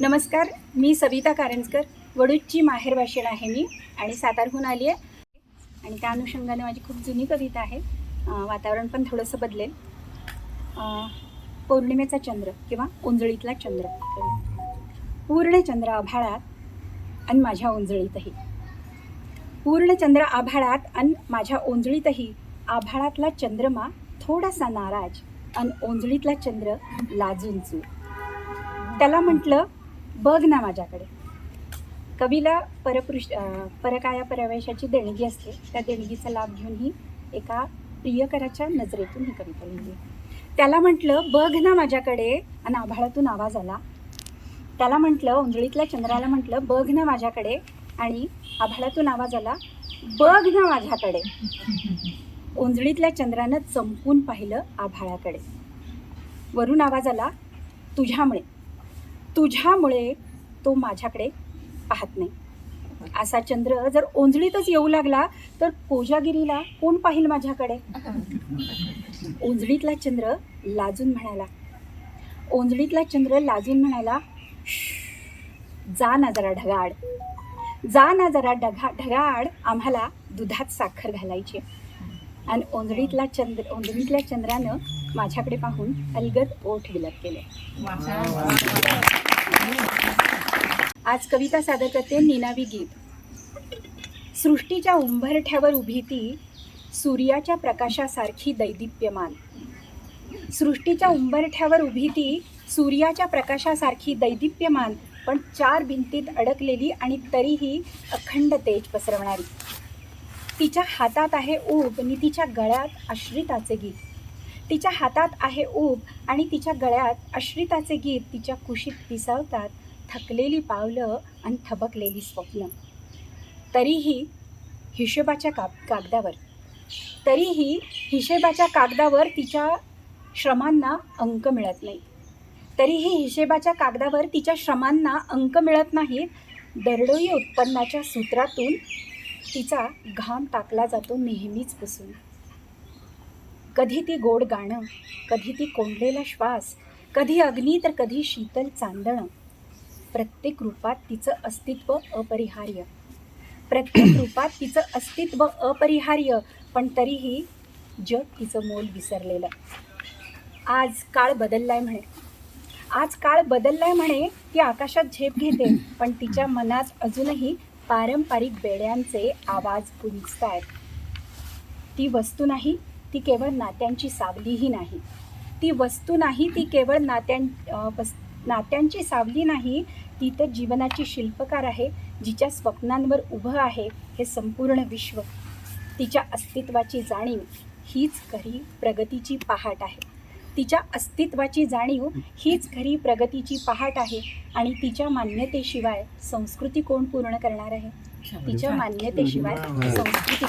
नमस्कार मी सविता कारंजकर वडूजची माहेरवाशीण आहे मी आणि सातारहून आली आहे. आणि त्या अनुषंगाने माझी खूप जुनी कविता आहे. वातावरण पण थोडंसं बदलेल. पौर्णिमेचा चंद्र किंवा उंजळीतला चंद्र. पूर्ण चंद्र आभाळात आणि माझ्या उंजळीतही. पूर्ण चंद्र आभाळात आणि माझ्या ओंजळीतही आभाळातला चंद्रमा थोडासा नाराज आणि ओंजळीतला चंद्र लाजून चूर. त्याला म्हटलं बघ ना माझ्याकडे. कवीला परपृष्ठ परकाया परवेशाची देणगी असते. त्या देणगीचा लाभ घेऊन ही एका प्रियकराच्या नजरेतून ही कविता लिहिली. त्याला म्हटलं बघ ना माझ्याकडे. आणि आभाळातून आवाज आला. त्याला म्हटलं उंजळीतल्या चंद्राला म्हटलं बघ ना माझ्याकडे. आणि आभाळातून आवाज आला बघ ना माझ्याकडे. उंजळीतल्या चंद्रानं चमकून पाहिलं आभाळाकडे. वरून आवाज आला तुझ्यामुळे. तुझ्यामुळे तो माझ्याकडे पाहत नाही. असा चंद्र जर ओंजळीतच येऊ लागला तर कोजागिरीला कोण पाहिल माझ्याकडे? ओंजळीतला चंद्र लाजून म्हणाला. ओंजळीतला चंद्र लाजून म्हणाला जा ना जरा ढगाड जा ना जरा ढगा ढगाड आम्हाला दुधात साखर घालायची. आणि ओंजळीतला चंद्र ओंजळीतल्या चंद्रानं माझ्याकडे पाहून अलगद ओठ विलप केले. आज कविता सादर करते निनावी गीत. सृष्टीच्या उंबरठ्यावर उभी ती सूर्याच्या प्रकाशासारखी दैदिप्यमान. सृष्टीच्या उंबरठ्यावर उभी ती सूर्याच्या प्रकाशासारखी दैदिप्यमान पण चार भिंतीत अडकलेली आणि तरीही अखंड तेज पसरवणारी. तिच्या हातात आहे ऊब आणि तिच्या गळ्यात आश्रिताचे गीत. तिच्या हातात आहे ऊब आणि तिच्या गळ्यात आश्रिताचे गीत तिच्या कुशीत पिसावतात थकलेली पावलं आणि थबकलेली स्वप्न. तरीही हिशोबाच्या काग कागदावर. तरीही हिशेबाच्या कागदावर तिच्या श्रमांना अंक मिळत नाही तरीही हिशेबाच्या कागदावर तिच्या श्रमांना अंक मिळत नाहीत. दरडोई उत्पन्नाच्या सूत्रातून तिचा घाम टाकला जातो नेहमीच पुसून. कधी ती गोड गाणं कधी ती कोंडलेला श्वास कधी अग्नी तर कधी शीतल चांदणं. प्रत्येक रूपात तिचं अस्तित्व अपरिहार्य. प्रत्येक रूपात तिचं अस्तित्व अपरिहार्य पण तरीही जग तिचं मोल विसरलेलं. आज काळ बदललाय म्हणे. आज काळ बदललाय म्हणे ती आकाशात झेप घेते पण तिच्या मनात अजूनही पारंपरिक बेड्यांचे आवाज गुंजतायत ती वस्तू नाही ती केवळ नात्यांची सावलीही नाही. ती वस्तू नाही ती केवळ नात्यां वस् नात्यांची सावली नाही ती तर जीवनाची शिल्पकार आहे जिच्या स्वप्नांवर उभं आहे हे संपूर्ण विश्व. तिच्या अस्तित्वाची जाणीव हीच खरी प्रगतीची पहाट आहे. तिच्या अस्तित्वाची जाणीव हीच खरी प्रगतीची पहाट आहे आणि तिच्या मान्यतेशिवाय संस्कृती कोण पूर्ण करणार आहे? तिच्या मान्यतेशिवाय संस्कृती